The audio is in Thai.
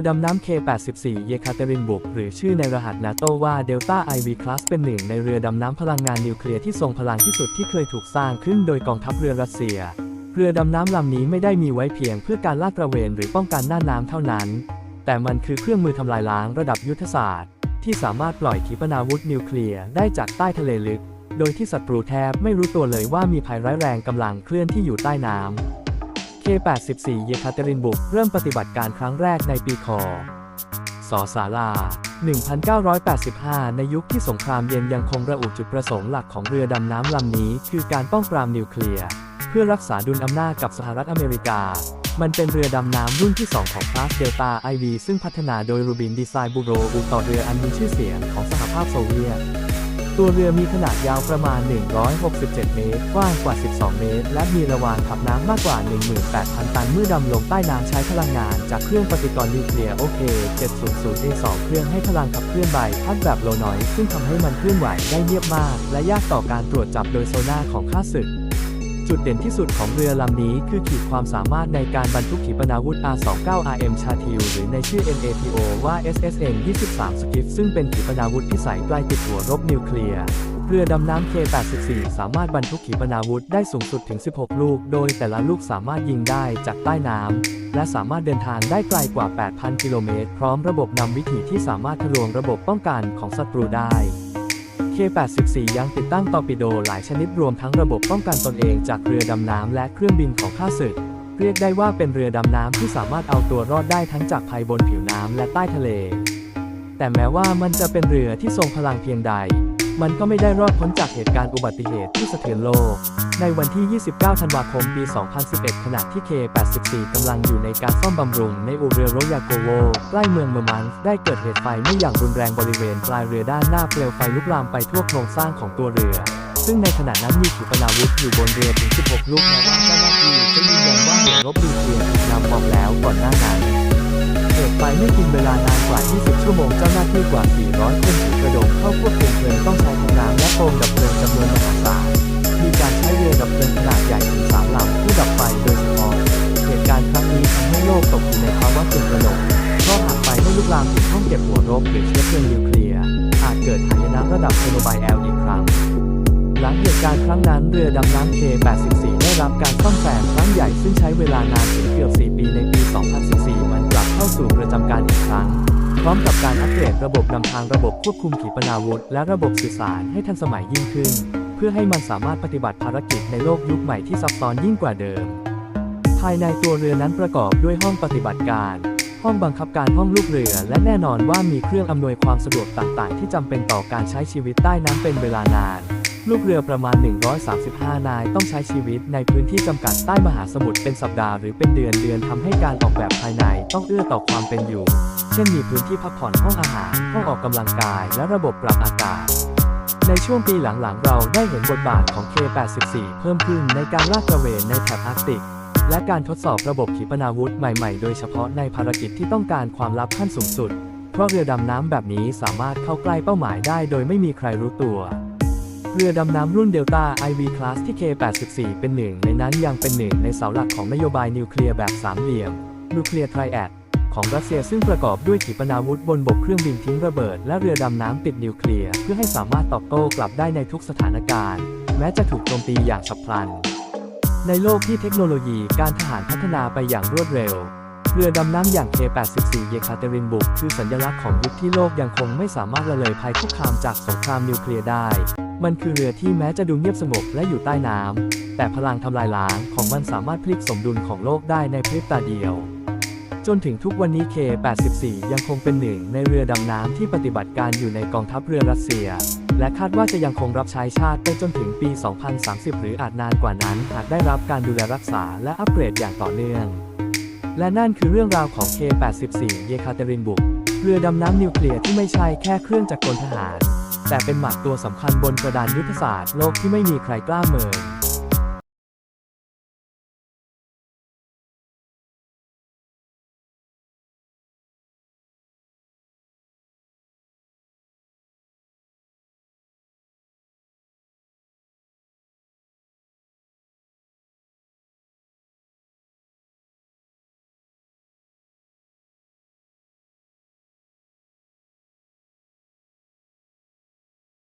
รือดำน้ำ K-84 เยคาเตรินบุก หรือชื่อในรหัสนาโตว่า Delta IV Class เป็นหนึ่งในเรือดำน้ำพลังงานนิวเคลียร์ที่ทรงพลังที่สุดที่เคยถูกสร้างขึ้นโดยกองทัพเรือรัสเซีย เรือดำน้ำลำนี้ไม่ได้มีไว้เพียงเพื่อการลาดตระเวนหรือป้องกันหน้าน้ำเท่านั้น แต่มันคือเครื่องมือทำลายล้างระดับยุทธศาสตร์ ที่สามารถปล่อยขีปนาวุธนิวเคลียร์ได้จากใต้ทะเลลึก โดยที่ศัตรูแทบไม่รู้ตัวเลยว่ามีภัยร้ายแรงกำลังเคลื่อนที่อยู่ใต้น้ำ K-84 เยคาเตรินบุกเริ่มปฏิบัติการครั้งแรกในปีคศศาลา 1985 ในยุคที่สงครามเย็นยังคงระอุจุดประสงค์หลักของเรือดำน้ำลำนี้ คือการป้องปรามนิวเคลียร์ เพื่อรักษาดุลอำนาจกับสหรัฐอเมริกา มันเป็นเรือดำน้ำรุ่นที่ 2 ของคลาสเดลต้าไอวีซึ่งพัฒนาโดยรูบินดีไซน์บูโรอูต่อเรืออันมีชื่อเสียงของสหภาพโซเวียต ตัวเรือมีขนาดยาวประมาณ 167 เมตร กว้างกว่า 12 เมตร และมีระวางขับน้ำมากกว่า 18,000 ตัน เมื่อดำลงใต้น้ำใช้พลังงาน จากเครื่องปฏิกรณ์นิวเคลียร์โอเค 700A2 เครื่องให้พลังขับเคลื่อนใบพัดแบบโลน้อย ซึ่งทำให้มันเคลื่อนไหวได้เงียบมาก และยากต่อการตรวจจับโดยโซน่าของข้าศึก จุดเด่นที่สุดของเรือลำนี้คือขีดความสามารถในการบรรทุกขีปนาวุธ R29RM ชาทิวหรือในชื่อ NATO ว่า SSN 23 Skiff ซึ่งเป็นขีปนาวุธพิสัยไกลติดหัวรบนิวเคลียร์เรือดำน้ำ K-84 สามารถบรรทุกขีปนาวุธได้สูงสุดถึง 16 ลูก โดยแต่ละลูกสามารถยิงได้จากใต้น้ำ และสามารถเดินทางได้ไกลกว่า 8,000 กิโลเมตร พร้อมระบบนำวิถีที่สามารถทะลวงระบบป้องกันของศัตรูได้ K-84 ยังติดตั้งตอร์ปิโดหลายชนิดรวมทั้งระบบป้องกันตนเองจากเรือดำน้ำและเครื่องบินของข้าศึก เรียกได้ว่าเป็นเรือดำน้ำที่สามารถเอาตัวรอดได้ทั้งจากภัยบนผิวน้ำและใต้ทะเล แต่แม้ว่ามันจะเป็นเรือที่ทรงพลังเพียงใด มันก็ไม่ได้รอดพ้นจากเหตุการณ์อุบัติเหตุที่สะเทือนโลก ในวันที่ 29 ธันวาคม ปี 2011 ขณะที่ K-84 กำลังอยู่ในการซ่อมบำรุงในอูเรือโรยาโกโว ใกล้เมืองเมอร์มันส์ได้เกิดเหตุไฟไหม้อย่างรุนแรงบริเวณปลายเรือด้านหน้าเปลวไฟลุกลามไปทั่วโครงสร้างของตัวเรือ ซึ่งในขณะนั้นมีขีปนาวุธอยู่บนเรือถึง 16 ลูกแม้ว่าเจ้าหน้าที่จะยืนยันว่าเหตุรบนิวเคลียร์ถูกนำมอมแล้วก่อนหน้านั้น ไฟไม่กินเวลานานกว่า 20 ชั่วโมง เจ้าหน้าที่กว่า 400 คนถูกระโดมเข้าควบคุมเพลิงต้องใช้ทั้งน้ำและโฟมดับเพลิงจำนวนมหาศาล มีการใช้เรือดับเพลิงขนาดใหญ่ถึง3ลำเพื่อดับไฟโดยเฉพาะ เหตุการณ์ครั้งนี้ทำให้โลกตกอยู่ในภาวะตื่นตระหนกเพราะหากไฟไม่ลุกลามถึงห้องเก็บหัวรบหรือเชื้อเพลิงนิวเคลียร์อาจเกิดหายนะระดับเชอร์โนไบล์แอลอีกครั้งหลังเหตุการณ์ครั้งนั้นเรือดำน้ำ K-84 ได้รับการซ่อมแซมครั้งใหญ่ซึ่งใช้เวลานานถึงเกือบ 4 ปีในปี 2014มันกลับ เข้าสู่ประจำการอีกครั้ง พร้อมกับการอัปเกรดระบบนำทางระบบควบคุมขีปนาวุธ และระบบสื่อสารให้ทันสมัยยิ่งขึ้น เพื่อให้มันสามารถปฏิบัติภารกิจในโลกยุคใหม่ที่ซับซ้อนยิ่งกว่าเดิม ภายในตัวเรือนั้นประกอบด้วยห้องปฏิบัติการ ห้องบังคับการห้องลูกเรือ และแน่นอนว่ามีเครื่องอำนวยความสะดวกต่างๆ ที่จำเป็นต่อการใช้ชีวิตใต้น้ำเป็นเวลานาน ลูกเรือประมาณ 135 นายต้องใช้ชีวิตในพื้นที่จำกัดใต้มหาสมุทรเป็นสัปดาห์หรือเป็นเดือนเดือนทำให้การออกแบบภายในต้องเอื้อต่อความเป็นอยู่ เช่นมีพื้นที่พักผ่อนห้องอาหารห้องออกกำลังกาย และระบบปรับอากาศในช่วงปีหลังๆ เราได้เห็นบทบาทของ K-84 เพิ่มขึ้นในการลาดตระเวนในแถบอาร์กติก และการทดสอบระบบขีปนาวุธใหม่ๆ โดยเฉพาะในภารกิจที่ต้องการความลับขั้นสูงสุด เพราะเรือดำน้ำแบบนี้สามารถเข้าใกล้เป้าหมายได้โดยไม่มีใครรู้ตัว เรือดำน้ำรุ่น Delta IV Class ที่ K-84 เป็นหนึ่งในนั้นยังเป็นหนึ่งในเสาหลักของนโยบายนิวเคลียร์แบบสามเหลี่ยมนิวเคลียร์ไทรแอดของรัสเซียซึ่งประกอบด้วยขีปนาวุธบนบกเครื่องบินทิ้งระเบิด และเรือดำน้ำติดนิวเคลียร์เพื่อให้สามารถตอบโต้กลับได้ในทุกสถานการณ์ แม้จะถูกโจมตีอย่างฉับพลัน ในโลกที่เทคโนโลยีการทหารพัฒนาไปอย่างรวดเร็ว เรือดำน้ำอย่าง K-84 เยคาเตรินบุก คือสัญลักษณ์ของยุคที่โลกยังคงไม่สามารถละเลยภัยคุกคามจากสงครามนิวเคลียร์ได้ มันคือเรือที่แม้จะดูเงียบสงบและอยู่ใต้น้ำ แต่พลังทำลายล้างของมันสามารถพลิกสมดุลของโลกได้ในพริบตาเดียว จนถึงทุกวันนี้ K-84 ยังคงเป็นหนึ่งในเรือดำน้ำที่ปฏิบัติการอยู่ในกองทัพเรือรัสเซีย และคาดว่าจะยังคงรับใช้ชาติไปจนถึงปี 2030 หรืออาจนานกว่านั้น หากได้รับการดูแลรักษาและอัปเกรดอย่างต่อเนื่อง และนั่นคือเรื่องราวของ K-84 เยคาเตรินบุก เรือดำน้ำนิวเคลียร์ที่ไม่ใช่แค่เครื่องจักรกลทหาร แต่เป็นหมากตัวสำคัญบนกระดานยุทธศาสตร์โลกที่ไม่มีใครกล้าเมิน